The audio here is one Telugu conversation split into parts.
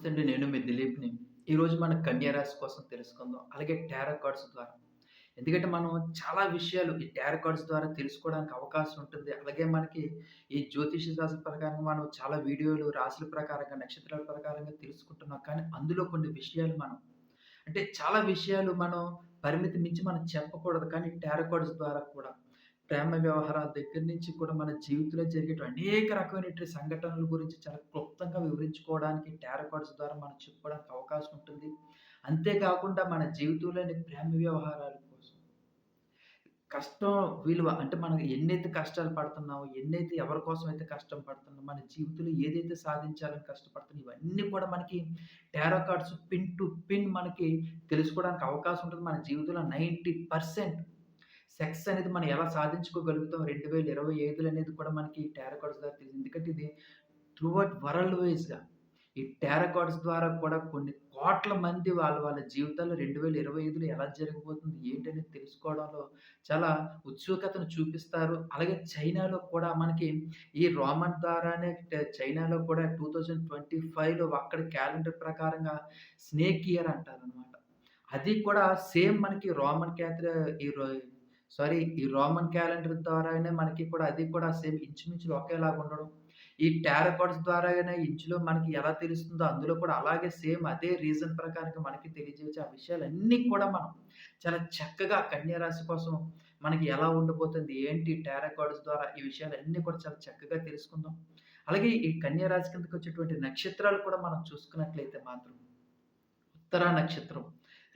నమస్తే నేను మీ దిలీప్‌ని. ఈరోజు మన కన్యారాశి కోసం తెలుసుకుందాం. అలాగే టారో కార్డ్స్ ద్వారా. ఎందుకంటే మనం చాలా విషయాలు ఈ టారో కార్డ్స్ ద్వారా తెలుసుకోవడానికి అవకాశం ఉంటుంది. అలాగే మనకి ఈ జ్యోతిష శాస్త్ర ప్రకారంగా మనం చాలా వీడియోలు రాశుల ప్రకారంగా, నక్షత్రాల ప్రకారంగా తెలుసుకుంటున్నాం. కానీ అందులో కొన్ని విషయాలు మనం అంటే చాలా విషయాలు మనం పరిమితి మించి మనం చెప్పకూడదు. కానీ టారో కార్డ్స్ ద్వారా కూడా ప్రేమ వ్యవహారాల దగ్గర నుంచి కూడా మన జీవితంలో జరిగే అనేక రకమైనటువంటి సంఘటనల గురించి చాలా క్లుప్తంగా వివరించుకోవడానికి టారో కార్డ్స్ ద్వారా మనం చెప్పుకోవడానికి అవకాశం ఉంటుంది. అంతేకాకుండా మన జీవితంలోని ప్రేమ వ్యవహారాల కోసం కష్టం విలువ అంటే మనం ఎన్నైతే కష్టాలు పడుతున్నామో, ఎన్నైతే ఎవరి కోసం అయితే కష్టం పడుతున్నామో, మన జీవితంలో ఏదైతే సాధించాలని కష్టపడుతున్నామో ఇవన్నీ కూడా మనకి tarot cards pin to pin మనకి తెలుసుకోవడానికి అవకాశం ఉంటుంది. మన జీవితంలో 90% సెక్స్ అనేది మనం ఎలా సాధించుకోగలుగుతాం 2025 అనేది కూడా మనకి టారో ద్వారా తెలిసింది. ఎందుకంటే ఇది త్రూఅవుట్ వరల్డ్ వైస్‌గా ఈ టారో ద్వారా కూడా కొన్ని కోట్ల మంది వాళ్ళ వాళ్ళ జీవితాల్లో 2025లో ఎలా జరగబోతుంది ఏంటనేది తెలుసుకోవడంలో చాలా ఉత్సుకతను చూపిస్తారు. అలాగే చైనాలో కూడా మనకి ఈ రోమన్ ద్వారానే చైనాలో కూడా 2025లో అక్కడ క్యాలెండర్ ప్రకారంగా స్నేక్ ఇయర్ అంటారనమాట. అది కూడా సేమ్ మనకి రోమన్ క్యాథర ఈ రో సారీ ఈ రోమన్ క్యాలెండర్ ద్వారానే మనకి కూడా అది కూడా సేమ్ ఇంచుమించులు ఒకేలాగా ఉండడం. ఈ టారో ద్వారానే ఇంచులో మనకి ఎలా తెలుస్తుందో అందులో కూడా అలాగే సేమ్ అదే రీజన్ ప్రకారంగా మనకి తెలియజేసే ఆ విషయాలన్నీ కూడా మనం చాలా చక్కగా కన్యారాశి కోసం మనకి ఎలా ఉండబోతుంది, ఏంటి టారో ద్వారా ఈ విషయాలన్నీ కూడా చాలా చక్కగా తెలుసుకుందాం. అలాగే ఈ కన్యారాశి కిందకి వచ్చేటువంటి నక్షత్రాలు కూడా మనం చూసుకున్నట్లయితే మాత్రం ఉత్తరా నక్షత్రం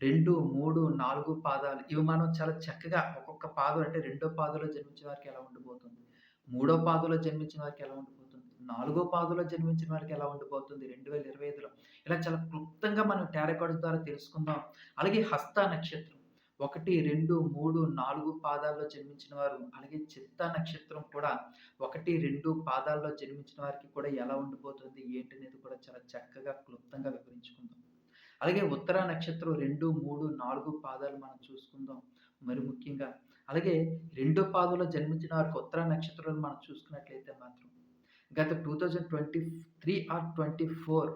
2, 3, 4 పాదాలు. ఇవి మనం చాలా చక్కగా ఒక్కొక్క పాదం అంటే రెండో పాదంలో జన్మించిన వారికి ఎలా ఉండిపోతుంది? మూడో పాదంలో జన్మించిన వారికి ఎలా ఉండిపోతుంది? నాలుగో పాదంలో జన్మించిన వారికి ఎలా ఉండిపోతుంది? రెండు వేల ఇరవై ఐదులో. ఇలా చాలా క్లుప్తంగా మనం టారో ద్వారా తెలుసుకుందాం. అలాగే హస్త నక్షత్రం. 1, 2, 3, 4 పాదాల్లో జన్మించిన వారు అలాగే చిత్త నక్షత్రం కూడా 1, 2 పాదాల్లో జన్మించిన వారికి కూడా ఎలా ఉండబోతుంది ఏంటనేది కూడా చాలా చక్కగా క్లుప్తంగా వివరించుకుందాం. అలాగే ఉత్తర నక్షత్రం 2, 3, 4 పాదాలు మనం చూసుకుందాం. మరి ముఖ్యంగా అలాగే రెండో పాదంలో జన్మించిన వారికి ఉత్తర నక్షత్రాలను మనం చూసుకున్నట్లయితే మాత్రం గత 2023 ఆర్ 24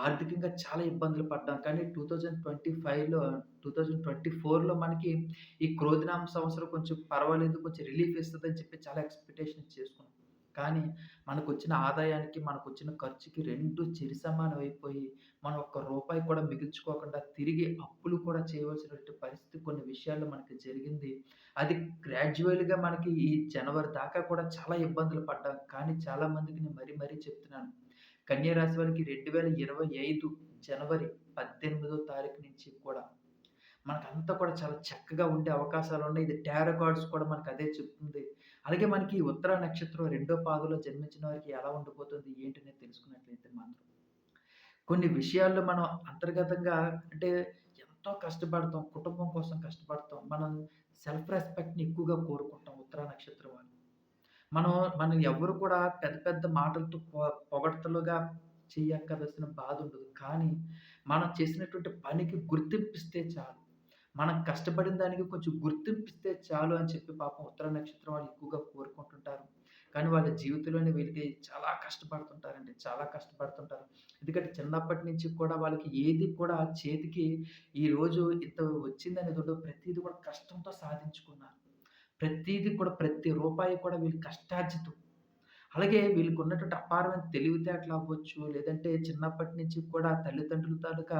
ఆర్థికంగా చాలా ఇబ్బందులు పడ్డాం. కానీ 2025లో 2024లో మనకి ఈ క్రోధినామ సంవత్సరం కొంచెం పర్వాలేదు కొంచెం రిలీఫ్ ఇస్తుందని చెప్పి చాలా ఎక్స్‌పెక్టేషన్ చేసుకున్నాం. కానీ మనకు వచ్చిన ఆదాయానికి, మనకు వచ్చిన ఖర్చుకి 2 అయిపోయి మనం ఒక్క రూపాయి కూడా మిగిల్చుకోకుండా తిరిగి అప్పులు కూడా చేయవలసినటువంటి పరిస్థితి కొన్ని విషయాల్లో మనకి జరిగింది. అది గ్రాడ్యువల్గా మనకి ఈ జనవరి దాకా కూడా చాలా ఇబ్బందులు పడ్డాం. కానీ చాలా మందికి నేను మరీ మరీ చెప్తున్నాను. కన్యా రాశి వారికి 2025 జనవరి 18దో తారీఖు నుంచి కూడా మనకంతా కూడా చాలా చక్కగా ఉండే అవకాశాలు ఉన్నాయి ఇది టారో కార్డ్స్ కూడా మనకు అదే చెప్తుంది. అలాగే మనకి ఉత్తర నక్షత్రం రెండో పాదలో జన్మించిన వారికి ఎలా ఉండిపోతుంది ఏంటనేది తెలుసుకున్నట్లయితే మాత్రం కొన్ని విషయాల్లో మనం అంతర్గతంగా అంటే ఎంతో కష్టపడతాం. కుటుంబం కోసం కష్టపడతాం. మనం సెల్ఫ్ రెస్పెక్ట్‌ని ఎక్కువగా కోరుకుంటాం ఉత్తర నక్షత్రం వాళ్ళు. మనం మనం ఎవ్వరు కూడా పెద్ద పెద్ద మాటలతో పొగడతలుగా చేయక్కదలసిన బాధ ఉండదు కానీ మనం చేసినటువంటి పనికి గుర్తింపిస్తే చాలు. మనం కష్టపడిన దానికి కొంచెం గుర్తింపిస్తే చాలు అని చెప్పి పాపం ఉత్తర నక్షత్రం వాళ్ళు ఎక్కువగా కోరుకుంటుంటారు. కానీ వాళ్ళ జీవితంలోనే వీళ్ళకి చాలా కష్టపడుతుంటారండి. చాలా కష్టపడుతుంటారు. ఎందుకంటే చిన్నప్పటి నుంచి కూడా వాళ్ళకి ఏది కూడా చేతికి ఈరోజు ఇంత వచ్చిందనేది ఉండదు. ప్రతీది కూడా కష్టంతో సాధించుకున్నారు. ప్రతీది కూడా ప్రతి రూపాయి కూడా వీళ్ళు కష్టార్జితం. అలాగే వీళ్ళకున్నటువంటి అపారమైన తెలివితేటలు అవ్వచ్చు, లేదంటే చిన్నప్పటి నుంచి కూడా తల్లిదండ్రుల తాలూకా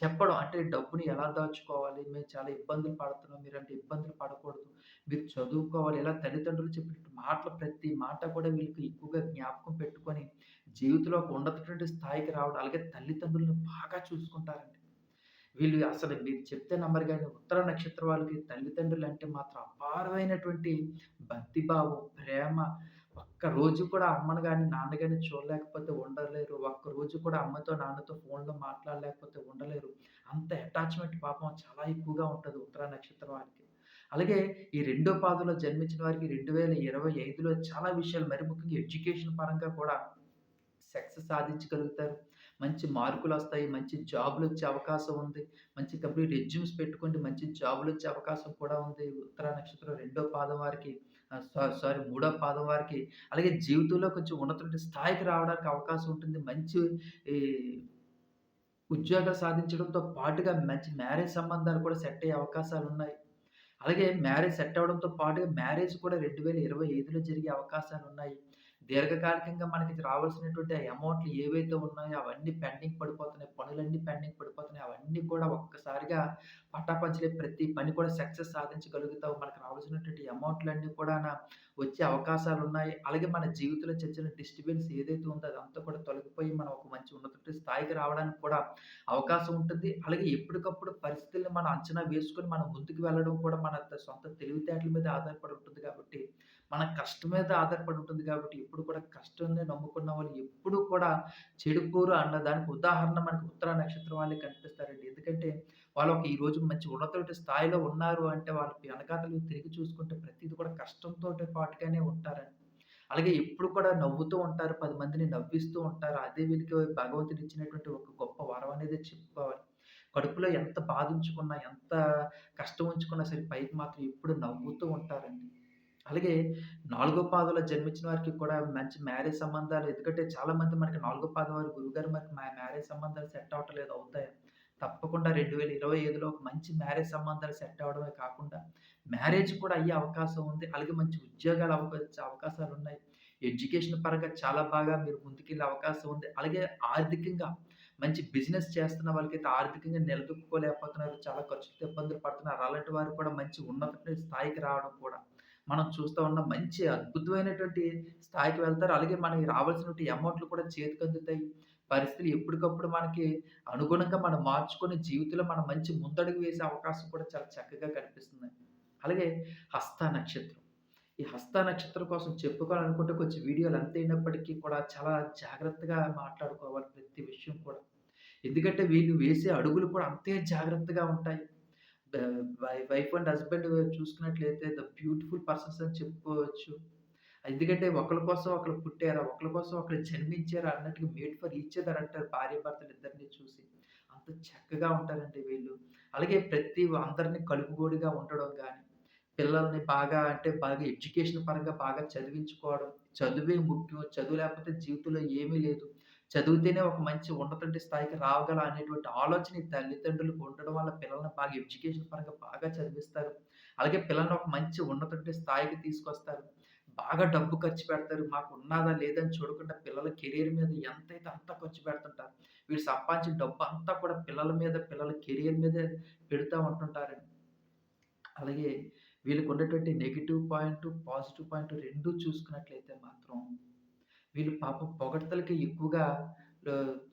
చెప్పడం అంటే డబ్బుని ఎలా దాచుకోవాలి, మేము చాలా ఇబ్బందులు పడుతున్నాం, మీరంటే ఇబ్బందులు పడకూడదు, మీరు చదువుకోవాలి, ఇలా తల్లిదండ్రులు చెప్పినట్టు మాటలు ప్రతి మాట కూడా వీళ్ళకి ఎక్కువగా జ్ఞాపకం పెట్టుకొని జీవితంలో ఒక స్థాయికి రావడం, అలాగే తల్లిదండ్రులను బాగా చూసుకుంటారండి. వీళ్ళు అసలు మీరు చెప్తే నమ్మరు కానీ ఉత్తర నక్షత్ర వాళ్ళకి తల్లిదండ్రులు అంటే మాత్రం అపారమైనటువంటి భక్తిభావం, ప్రేమ ఒక్క రోజు కూడా అమ్మను కానీ నాన్న కానీ చూడలేకపోతే ఉండలేరు. ఒక్క రోజు కూడా అమ్మతో, నాన్నతో ఫోన్‌లో మాట్లాడలేకపోతే ఉండలేరు. అంత అటాచ్‌మెంట్ పాపం చాలా ఎక్కువగా ఉంటుంది ఉత్తర నక్షత్రం వారికి. అలాగే ఈ రెండో పాదంలో జన్మించిన వారికి 2025లో చాలా విషయాలు మరి ముఖ్యంగా ఎడ్యుకేషన్ పరంగా కూడా సక్సెస్ సాధించగలుగుతారు. మంచి మార్కులు వస్తాయి మంచి జాబులు వచ్చే అవకాశం ఉంది. మంచి కంప్లీట్ రెజ్యూమ్స్ పెట్టుకోండి. మంచి జాబులు వచ్చే అవకాశం కూడా ఉంది. ఉత్తర నక్షత్రం రెండో పాదం వారికి సారీ మూడో పాదం వారికి. అలాగే జీవితంలో కొంచెం ఉన్నతమైన స్థాయికి రావడానికి అవకాశం ఉంటుంది. మంచి ఉద్యోగాలు సాధించడంతో పాటుగా మంచి మ్యారేజ్ సంబంధాలు కూడా సెట్ అయ్యే అవకాశాలు ఉన్నాయి అలాగే మ్యారేజ్ సెట్ అవ్వడంతో పాటుగా మ్యారేజ్ కూడా 2025లో జరిగే అవకాశాలు ఉన్నాయి దీర్ఘకాలికంగా మనకి రావాల్సినటువంటి ఆ అమౌంట్‌లు ఏవైతే ఉన్నాయో అవన్నీ పెండింగ్ పడిపోతున్నాయి. పనులన్నీ పెండింగ్ పడిపోతున్నాయి. అవన్నీ కూడా ఒక్కసారిగా పట్టాపంచలే ప్రతి పని కూడా సక్సెస్ సాధించగలుగుతావు. మనకు రావాల్సినటువంటి అమౌంట్‌లన్నీ కూడా వచ్చే అవకాశాలు ఉన్నాయి అలాగే మన జీవితంలో చర్చిన డిస్టర్బెన్స్ ఏదైతే ఉందో అదంతా కూడా తొలగిపోయి మనం ఒక మంచి ఉన్నత స్థాయికి రావడానికి కూడా అవకాశం ఉంటుంది. అలాగే ఎప్పటికప్పుడు పరిస్థితులను మనం అంచనా వేసుకొని మనం ముందుకు వెళ్ళడం కూడా మన సొంత తెలివితేటల మీద ఆధారపడి ఉంటుంది కాబట్టి, మన కష్టం మీద ఆధారపడి ఉంటుంది కాబట్టి, ఎప్పుడు కూడా కష్టాన్నే నమ్ముకున్న వాళ్ళు ఎప్పుడూ కూడా చెడుకోరు అన్న దానికి ఉదాహరణ మనకి ఉత్తర నక్షత్రం వాళ్ళే కనిపిస్తారండి. ఎందుకంటే వాళ్ళు ఒక ఈరోజు మంచి ఉన్నతమైన స్థాయిలో ఉన్నారు అంటే వాళ్ళ వెనకాతలు తిరిగి చూసుకుంటే ప్రతిదీ కూడా కష్టంతో పాటుగానే ఉంటారండి. అలాగే ఎప్పుడు కూడా నవ్వుతూ ఉంటారు. పది మందిని నవ్విస్తూ ఉంటారు. అదే వీళ్ళకి భగవంతుడు ఇచ్చినటువంటి ఒక గొప్ప వరం అనేది చెప్పుకోవాలి. కడుపులో ఎంత బాధ ఉంచుకున్నా, ఎంత కష్టం ఉంచుకున్నా సరే పైకి మాత్రం ఎప్పుడు నవ్వుతూ ఉంటారండి. అలాగే నాలుగో పాదంలో జన్మించిన వారికి కూడా మంచి మ్యారేజ్ సంబంధాలు ఎందుకంటే చాలామంది మనకి నాలుగో పాదం వారి గురువుగారు మనకి మ్యారేజ్ సంబంధాలు సెట్ అవ్వట్లేదు అవుతాయా? తప్పకుండా 2025లో ఒక మంచి మ్యారేజ్ సంబంధాలు సెట్ అవ్వడమే కాకుండా, మ్యారేజ్ కూడా అయ్యే అవకాశం ఉంది. అలాగే మంచి ఉద్యోగాలు అవకాశాలు ఉన్నాయి ఎడ్యుకేషన్ పరంగా చాలా బాగా మీరు ముందుకెళ్ళే అవకాశం ఉంది. అలాగే ఆర్థికంగా మంచి బిజినెస్ చేస్తున్న వాళ్ళకైతే ఆర్థికంగా నిలదొక్కుకోలేకపోతున్నారు. చాలా ఖర్చులతో ఇబ్బందులు పడుతున్నారు. అలాంటి వారు కూడా మంచి ఉన్నత స్థాయికి రావడం కూడా మనం చూస్తూ ఉన్న మంచి అద్భుతమైనటువంటి స్థాయికి వెళ్తారు. అలాగే మనకి రావాల్సినటువంటి అమౌంట్‌లు కూడా చేతికి అందుతాయి పరిస్థితులు ఎప్పటికప్పుడు మనకి అనుగుణంగా మనం మార్చుకుని జీవితంలో మనం మంచి ముందడుగు వేసే అవకాశం కూడా చాలా చక్కగా కనిపిస్తుంది అలాగే హస్త నక్షత్రం. ఈ హస్త నక్షత్రం కోసం చెప్పుకోవాలనుకుంటే కొంచెం వీడియోలు ఎంత అయినప్పటికీ కూడా చాలా జాగ్రత్తగా మాట్లాడుకోవాలి ప్రతి విషయం కూడా. ఎందుకంటే వీళ్ళు వేసే అడుగులు కూడా అంతే జాగ్రత్తగా ఉంటాయి. వై వైఫ్ అండ్ హస్బెండ్ చూసుకున్నట్లయితే ద బ్యూటిఫుల్ పర్సన్స్ అని చెప్పుకోవచ్చు. ఎందుకంటే ఒకళ్ళ కోసం ఒకరు పుట్టారా, ఒకళ్ళ కోసం ఒకరు జన్మించారా అన్నట్టుగా మేడ్ ఫర్ ఈచ్ అదర్ అంటారు ఇద్దరిని చూసి. అంత చక్కగా ఉంటారండి వీళ్ళు. అలాగే ప్రతి అందరిని కలుపుగోడిగా ఉండడం కానీ పిల్లల్ని బాగా అంటే బాగా ఎడ్యుకేషన్ పరంగా బాగా చదివించుకోవడం. చదువే ముఖ్యం. చదువు లేకపోతే జీవితంలో ఏమీ లేదు. చదివితేనే ఒక మంచి ఉన్నతమైన స్థాయికి రావగల అనేటువంటి ఆలోచన తల్లిదండ్రులకు ఉండడం వల్ల పిల్లల్ని బాగా ఎడ్యుకేషన్ పరంగా బాగా చదివిస్తారు. అలాగే పిల్లల్ని ఒక మంచి ఉన్నతమైన స్థాయికి తీసుకొస్తారు. బాగా డబ్బు ఖర్చు పెడతారు. మాకు ఉన్నాదా లేదని చూడకుండా పిల్లల కెరియర్ మీద ఎంతైతే అంత ఖర్చు పెడుతుంటారు. వీళ్ళు సంపాదించిన డబ్బు అంతా కూడా పిల్లల మీద, పిల్లల కెరియర్ మీద పెడతా ఉంటుంటారండి. అలాగే వీళ్ళకు వీళ్ళకున్నటువంటి నెగిటివ్ పాయింట్, పాజిటివ్ పాయింట్ రెండూ చూసుకున్నట్లయితే మాత్రం వీళ్ళు పాపం పొగడ్తలకి ఎక్కువగా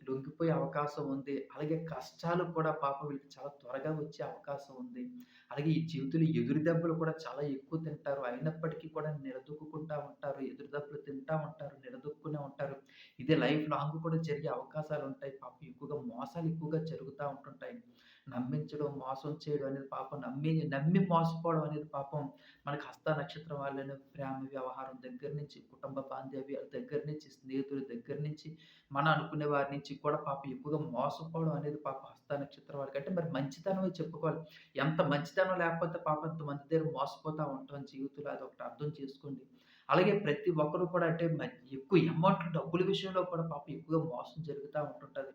లొంగిపోయే అవకాశం ఉంది. అలాగే కష్టాలు కూడా పాపం వీళ్ళకి చాలా త్వరగా వచ్చే అవకాశం ఉంది. అలాగే ఈ జీవితంలో ఎదురు దెబ్బలు కూడా చాలా ఎక్కువ తింటారు. అయినప్పటికీ కూడా నిలదొక్కుకుంటా ఉంటారు. ఎదురు దెబ్బలు తింటా ఉంటారు. నిలదొక్కునే ఉంటారు. ఇదే లైఫ్ లాంగ్ కూడా జరిగే అవకాశాలు ఉంటాయి పాపం ఎక్కువగా మోసాలు ఎక్కువగా జరుగుతూ ఉంటుంటాయి. నమ్మించడం, మోసం చేయడం అనేది పాపం నమ్మి నమ్మి మోసపోవడం అనేది పాపం మనకి హస్త నక్షత్రం వాళ్ళని ప్రేమ వ్యవహారం దగ్గర నుంచి, కుటుంబ బాంధవ్యాల దగ్గర నుంచి, స్నేహితుల దగ్గర నుంచి, మనం అనుకునే వారి నుంచి కూడా పాపం ఎక్కువగా మోసపోవడం అనేది పాపం హస్త నక్షత్రం వాళ్ళకి అంటే మరి మంచితనమే చెప్పుకోవాలి. ఎంత మంచితనం లేకపోతే పాపం అంతమంది దగ్గర మోసపోతూ ఉంటాం జీవితంలో అది ఒకటి అర్థం చేసుకోండి. అలాగే ప్రతి ఒక్కరు కూడా అంటే మ ఎక్కువ అమౌంట్ డబ్బుల విషయంలో కూడా పాపం ఎక్కువగా మోసం జరుగుతూ ఉంటుంటుంది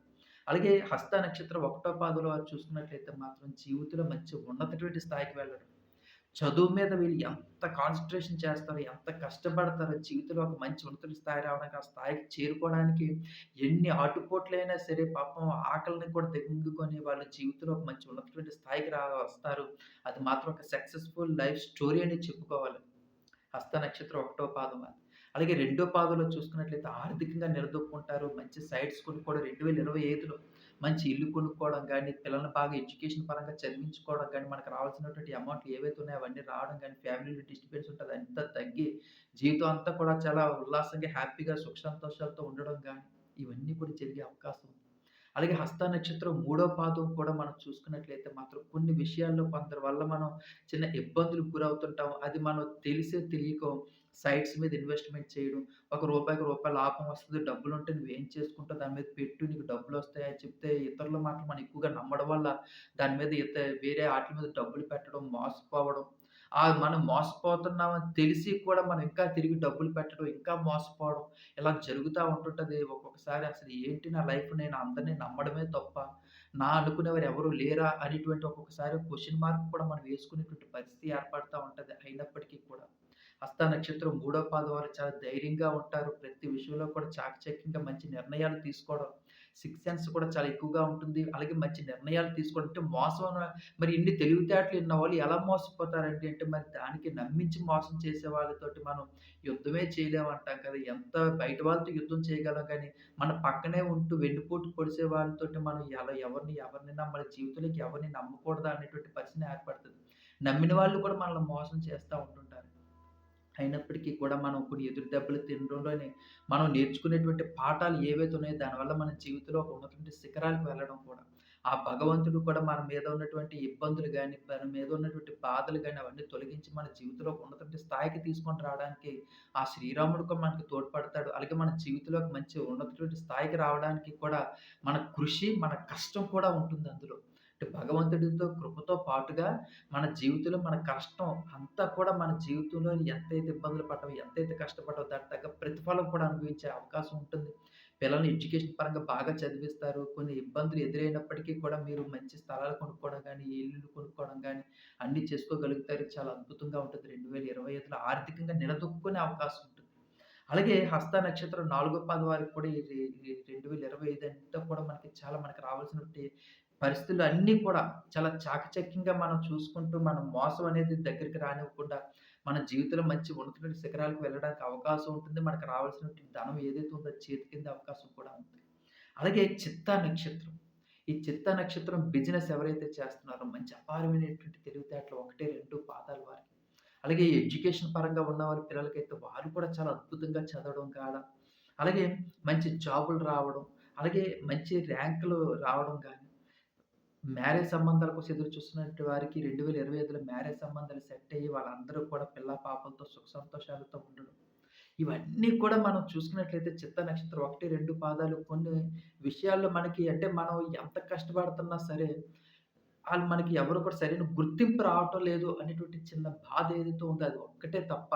అలాగే హస్త నక్షత్రం ఒకటో పాదలో చూసుకున్నట్లయితే మాత్రం జీవితంలో మంచి ఉన్నతటువంటి స్థాయికి వెళ్ళడం. చదువు మీద వీళ్ళు ఎంత కాన్సన్ట్రేషన్ చేస్తారో, ఎంత కష్టపడతారో జీవితంలో ఒక మంచి ఉన్నత స్థాయి రావడానికి, ఆ స్థాయికి చేరుకోవడానికి ఎన్ని ఆటుపోట్లైనా సరే పాపం ఆకలిని కూడా తెగుకొని వాళ్ళ జీవితంలో ఒక మంచి ఉన్నతమైన స్థాయికి రా వస్తారు. అది మాత్రం ఒక సక్సెస్‌ఫుల్ లైఫ్ స్టోరీ అని చెప్పుకోవాలి. హస్త నక్షత్రం ఒకటో పాదం అది. అలాగే రెండో పాదంలో చూసుకున్నట్లయితే ఆర్థికంగా నిలదొక్కుంటారు. మంచి సైట్స్ కొనుక్కోవడం 2025లో మంచి ఇల్లు కొనుక్కోవడం కానీ పిల్లల్ని బాగా ఎడ్యుకేషన్ పరంగా చదివించుకోవడం కానీ మనకు రావాల్సినటువంటి అమౌంట్లు ఏవైతే ఉన్నాయో అవన్నీ రావడం కానీ ఫ్యామిలీలో డిస్టర్బెన్స్ ఉంటుంది అంతా తగ్గి, జీవితం అంతా కూడా చాలా ఉల్లాసంగా, హ్యాపీగా, సుఖ సంతోషాలతో ఉండడం కానీ ఇవన్నీ కూడా జరిగే అవకాశం ఉంది. అలాగే హస్త నక్షత్రం మూడో పాదం కూడా మనం చూసుకున్నట్లయితే మాత్రం కొన్ని విషయాల్లో కొందరి వల్ల మనం చిన్న ఇబ్బందులు గురవుతుంటాం. అది మనం తెలిసే తెలియకో సైట్స్ మీద ఇన్వెస్ట్‌మెంట్ చేయడం. ఒక రూపాయికి రూపాయి లాభం వస్తుంది డబ్బులు ఉంటే నువ్వు ఏం చేసుకుంటావు దాని మీద పెట్టు నీకు డబ్బులు వస్తాయని చెప్తే ఇతరుల మాటలు మనం ఎక్కువగా నమ్మడం వల్ల దాని మీద ఇత వేరే వాటి మీద డబ్బులు పెట్టడం, మోసపోవడం. ఆ మనం మోసపోతున్నామని తెలిసి కూడా మనం ఇంకా తిరిగి డబ్బులు పెట్టడం, ఇంకా మోసపోవడం ఇలా జరుగుతూ ఉంటుంటుంది ఒక్కొక్కసారి అసలు ఏంటి నా లైఫ్ నేను అందరిని నమ్మడమే తప్ప నా అనుకునేవారు ఎవరు లేరా అనేటువంటి ఒక్కొక్కసారి క్వశ్చన్ మార్క్ కూడా మనం వేసుకునేటువంటి పరిస్థితి ఏర్పడుతూ ఉంటుంది అయినప్పటికీ కూడా హస్త నక్షత్రం మూడో పాదం వారు చాలా ధైర్యంగా ఉంటారు. ప్రతి విషయంలో కూడా చాకచక్యంగా మంచి నిర్ణయాలు తీసుకోవడం, సిక్స్ సెన్స్ కూడా చాలా ఎక్కువగా ఉంటుంది. అలాగే మంచి నిర్ణయాలు తీసుకోవడం అంటే మోసం మరి ఇన్ని తెలివితేటలు ఉన్న వాళ్ళు ఎలా మోసపోతారండి అంటే మరి దానికి నమ్మించి మోసం చేసే వాళ్ళతోటి మనం యుద్ధమే చేయలేమంటాం కదా! ఎంత బయట వాళ్ళతో యుద్ధం చేయగలం కానీ మన పక్కనే ఉంటూ వెన్నుపోటు పొడిసే వాళ్ళతోటి మనం ఎలా ఎవరిని ఎవరిని మన జీవితంలోకి ఎవరిని నమ్మకూడదా అనేటువంటి పరిస్థితి ఏర్పడుతుంది నమ్మిన వాళ్ళు కూడా మనల్ని మోసం చేస్తూ ఉంటుంది అయినప్పటికీ కూడా మనం కొన్ని ఎదురు దెబ్బలు తినడంలోనే మనం నేర్చుకునేటువంటి పాఠాలు ఏవైతే ఉన్నాయో దానివల్ల మన జీవితంలో ఒక ఉన్నటువంటి శిఖరాలకు వెళ్ళడం కూడా. ఆ భగవంతుడు కూడా మన మీద ఉన్నటువంటి ఇబ్బందులు కానీ మన మీద ఉన్నటువంటి బాధలు కానీ అవన్నీ తొలగించి మన జీవితంలో ఉన్నటువంటి స్థాయికి తీసుకొని రావడానికి ఆ శ్రీరాముడు కూడా మనకి తోడ్పడతాడు. అలాగే మన జీవితంలో మంచి ఉన్నటువంటి స్థాయికి రావడానికి కూడా మన కృషి, మన కష్టం కూడా ఉంటుంది అందులో. అంటే భగవంతుడితో కృపతో పాటుగా మన జీవితంలో మన కష్టం అంతా కూడా మన జీవితంలో ఎంతైతే ఇబ్బందులు పడ్డామో, ఎంతైతే కష్టపడ్డామో దాని తగ్గ ప్రతిఫలం కూడా అనుభవించే అవకాశం ఉంటుంది. పిల్లల్ని ఎడ్యుకేషన్ పరంగా బాగా చదివిస్తారు. కొన్ని ఇబ్బందులు ఎదురైనప్పటికీ కూడా మీరు మంచి స్థలాలు కొనుక్కోవడం కానీ ఇల్లు కొనుక్కోవడం కానీ అన్ని చేసుకోగలుగుతారు. చాలా అద్భుతంగా ఉంటుంది. 2025లో ఆర్థికంగా నిలదొక్కుకునే అవకాశం ఉంటుంది. అలాగే హస్త నక్షత్రం నాలుగో పాద వారికి కూడా ఇది ఈ 2025 అంతా కూడా మనకి చాలా మనకి రావాల్సినటువంటి పరిస్థితులు అన్నీ కూడా చాలా చాకచక్యంగా మనం చూసుకుంటూ మనం మోసం అనేది దగ్గరికి రానివ్వకుండా మన జీవితంలో మంచి ఉన్నతమైన శిఖరాలకు వెళ్ళడానికి అవకాశం ఉంటుంది. మనకు రావాల్సినటువంటి ధనం ఏదైతే ఉందో చేతి కింద అవకాశం కూడా ఉంది. అలాగే చిత్తా నక్షత్రం. ఈ చిత్తా నక్షత్రం బిజినెస్ ఎవరైతే చేస్తున్నారో మంచి అపారమైనటువంటి తెలివితేటలు ఒకటే రెండు పాదాలు వారికి. అలాగే ఎడ్యుకేషన్ పరంగా ఉన్నవారి పిల్లలకైతే వారు కూడా చాలా అద్భుతంగా చదవడం కాదా అలాగే మంచి జాబులు రావడం, అలాగే మంచి ర్యాంకులు రావడం కానీ మ్యారేజ్ సంబంధాల కోసం ఎదురు చూస్తున్నటువంటి వారికి 2025లో మ్యారేజ్ సంబంధాలు సెట్ అయ్యి వాళ్ళందరూ కూడా పిల్ల పాపలతో సుఖ సంతోషాలతో ఉండడం. ఇవన్నీ కూడా మనం చూసుకున్నట్లయితే చిత్త నక్షత్రం 1, 2 పాదాలు కొన్ని విషయాల్లో మనకి అంటే మనం ఎంత కష్టపడుతున్నా సరే, వాళ్ళు మనకి ఎవరు కూడా సరైన గుర్తింపు రావటం లేదు అనేటువంటి చిన్న బాధ ఏదైతే ఉందో అది ఒక్కటే తప్ప,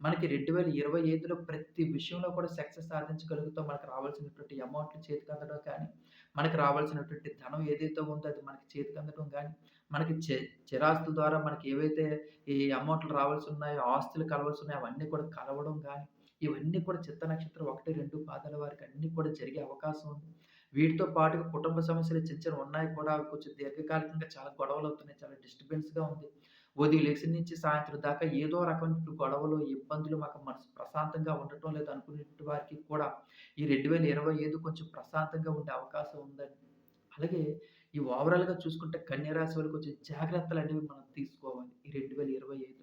మనకి 2025లో ప్రతి విషయంలో కూడా సక్సెస్ సాధించగలుగుతాం. మనకు రావాల్సినటువంటి అమౌంట్లు చేతికి అందడం కానీ, మనకి రావాల్సినటువంటి ధనం ఏదైతే ఉందో అది మనకి చేతికి అందడం కానీ మనకి చె చిరాస్తుల ద్వారా మనకి ఏవైతే ఈ అమౌంట్లు రావాల్సి ఉన్నాయో, ఆస్తులు కలవాల్సి ఉన్నాయో అవన్నీ కూడా కలవడం కానీ ఇవన్నీ కూడా చిత్త నక్షత్రం 1, 2 పాదాల వారికి అన్నీ కూడా జరిగే అవకాశం ఉంది. వీటితో పాటుగా కుటుంబ సమస్యలు చిన్న చిన్న ఉన్నాయి కూడా కొంచెం దీర్ఘకాలికంగా చాలా గొడవలు అవుతున్నాయి చాలా డిస్టర్బెన్స్‌గా ఉంది. ఉదయం లెగిసిన నుంచి సాయంత్రం దాకా ఏదో రకమైన గొడవలు, ఇబ్బందులు మాకు మనసు ప్రశాంతంగా ఉండటం లేదు అనుకునే వారికి కూడా ఈ 2025 కొంచెం ప్రశాంతంగా ఉండే అవకాశం ఉందండి. అలాగే ఈ ఓవరాల్‌గా చూసుకుంటే కన్యరాశి వాళ్ళు కొంచెం జాగ్రత్తలనేవి మనం తీసుకోవాలి. ఈ 2025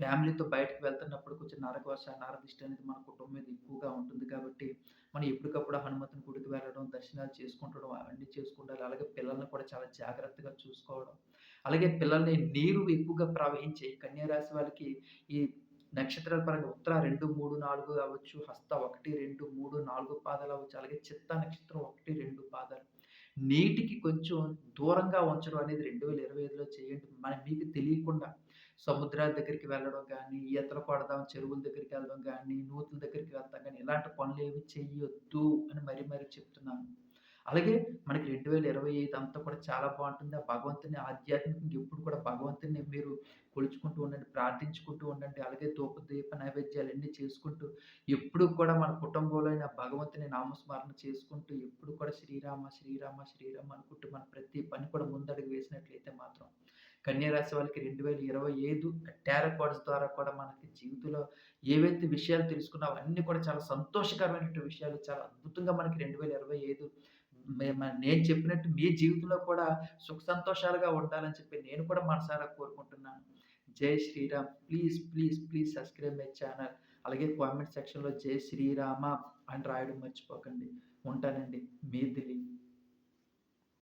ఫ్యామిలీతో బయటకు వెళ్తున్నప్పుడు కొంచెం నరఘోష, నరదిష్టి అనేది మన కుటుంబం మీద ఎక్కువగా ఉంటుంది కాబట్టి, మనం ఎప్పటికప్పుడు హనుమంతుని గుడికి వెళ్ళడం, దర్శనాలు చేసుకుంటడం అవన్నీ చేసుకుంటారు అలాగే పిల్లల్ని కూడా చాలా జాగ్రత్తగా చూసుకోవడం. అలాగే పిల్లల్ని నీరు ఎక్కువగా ప్రవహించే కన్య రాశి వాళ్ళకి ఈ నక్షత్రాల పరంగా ఉత్తర 2, 3, 4 అవ్వచ్చు, హస్త 1, 2, 3, 4 పాదాలు అవ్వచ్చు. అలాగే చిత్తా నక్షత్రం 1, 2 పాదాలు. నీటికి కొంచెం దూరంగా ఉంచడం అనేది 2025లో చేయండి. మన మీకు తెలియకుండా సముద్రాల దగ్గరికి వెళ్ళడం కానీ ఈతలు కొడదాం చెరువుల దగ్గరికి వెళ్ళడం కానీ నూతుల దగ్గరికి వెళ్తాం కానీ ఇలాంటి పనులు ఏవి చెయ్యొద్దు అని మరీ మరీ చెప్తున్నాను. అలాగే మనకి 2025 అంతా కూడా చాలా బాగుంటుంది ఆ భగవంతుని ఆధ్యాత్మికంగా ఎప్పుడు కూడా భగవంతుని మీరు కొలుచుకుంటూ ఉండండి, ప్రార్థించుకుంటూ ఉండండి. అలాగే ధూప, దీప నైవేద్యాలన్నీ చేసుకుంటూ ఎప్పుడు కూడా మన కుటుంబంలో అయినా భగవంతుని నామస్మరణ చేసుకుంటూ ఎప్పుడు కూడా శ్రీరామ, శ్రీరామ, శ్రీరామ అనుకుంటూ మన ప్రతి పని కూడా ముందడుగు వేసినట్లయితే మాత్రం కన్య రాశి వాళ్ళకి 2025 టారో కార్డ్స్ ద్వారా కూడా మనకి జీవితంలో ఏవైతే విషయాలు తెలుసుకున్నామో అవన్నీ కూడా చాలా సంతోషకరమైనటువంటి విషయాలు. చాలా అద్భుతంగా మనకి రెండు వేల ఇరవై ఐదు నేను చెప్పినట్టు మీ జీవితంలో కూడా సుఖ సంతోషాలుగా ఉండాలని చెప్పి నేను కూడా మనసారా కోరుకుంటున్నాను. జై Shriram. Please, please, please subscribe my channel. అలాగే కామెంట్ సెక్షన్‌లో జై శ్రీరామ అని రాయడం మర్చిపోకండి. ఉంటానండి. మీ దిలీప్.